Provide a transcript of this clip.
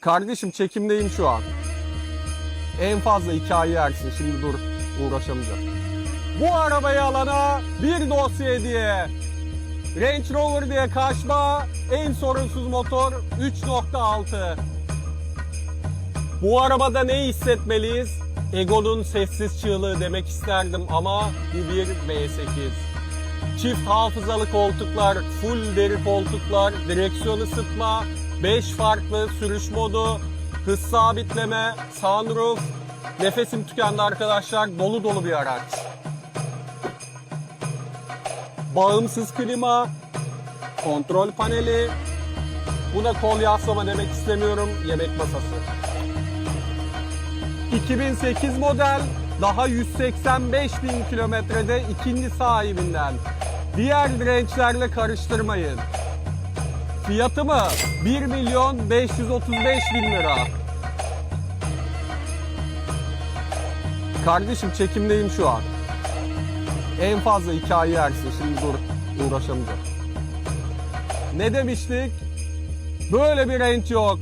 Kardeşim çekimdeyim şu an. En fazla iki ay yersin. Şimdi dur uğraşamayacağım. Bu arabayı alana bir dosya hediye. Range Rover diye kaçma en sorunsuz motor 3.6. Bu arabada ne hissetmeliyiz? Ego'nun sessiz çığlığı demek isterdim ama bu bir V8. Çift hafızalı koltuklar, full deri koltuklar, direksiyon ısıtma, 5 farklı sürüş modu, hız sabitleme, sunroof. Nefesim tükendi arkadaşlar. Dolu dolu bir araç. Bağımsız klima, kontrol paneli. Buna kol yaslama demek istemiyorum. Yemek masası. 2008 model daha 185 bin kilometrede ikinci sahibinden. Diğer dirençlerle karıştırmayın. Fiyatı mı? 1 milyon 535 bin lira. Kardeşim çekimdeyim şu an. En fazla iki ay yersin. Şimdi dur uğraşamayacağım. Ne demiştik? Böyle bir renk yok.